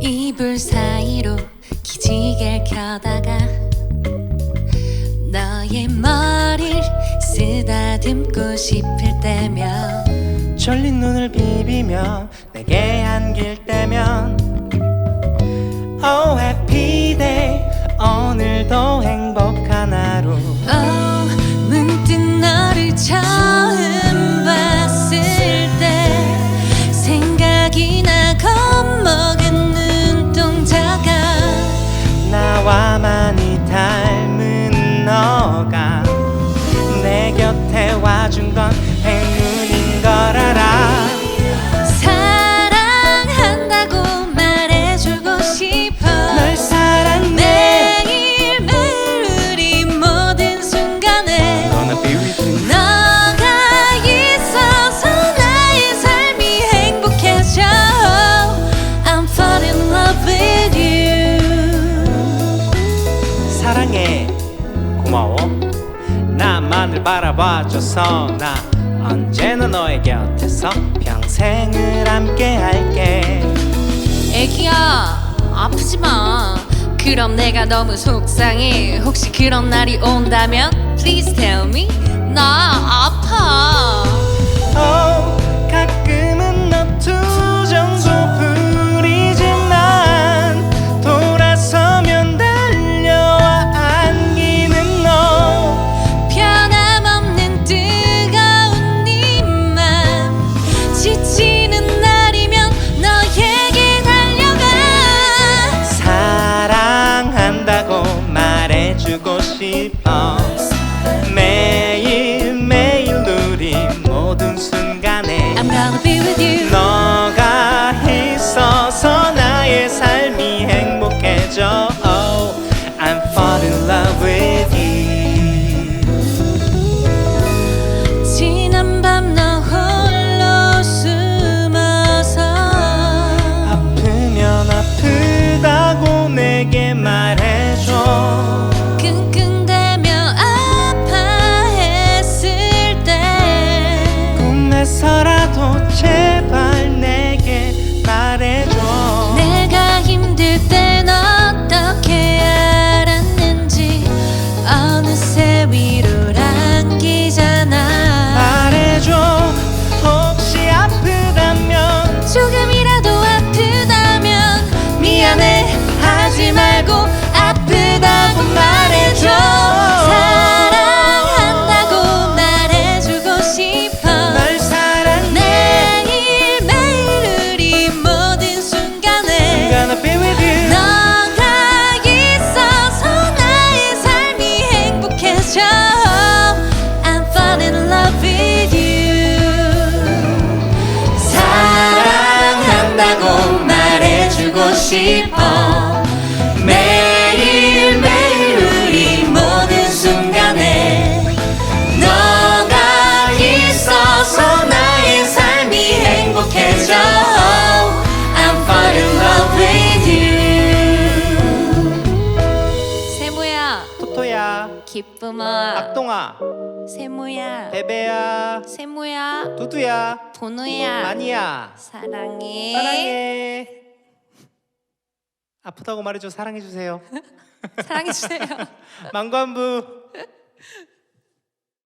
이불 사이로 기지개를 켜다가 너의 머리를 쓰다듬고 싶을 때면 졸린 눈을 비비며 내게 안길 너 사랑해 고마워. 나만을 바라봐줘서 나 언제나 너의 곁에서 평생을 함께 할게. 애기야 아프지 마. 그럼 내가 너무 속상해. 혹시 그런 날이 온다면 Please tell me. 나 아파. oh, 가끔 말해 싶어. 매일매일 우리 모든 순간에 너가 있어서 나의 삶이 행복해져. I'm fall in love with you. 세모야. 토토야. 기쁨아. 악동아. 세모야. 베베야. 세모야. 두두야. 번호야. 아니야. 사랑해. 사랑해 아프다고 말해줘. 사랑해주세요. 사랑해주세요. 망관부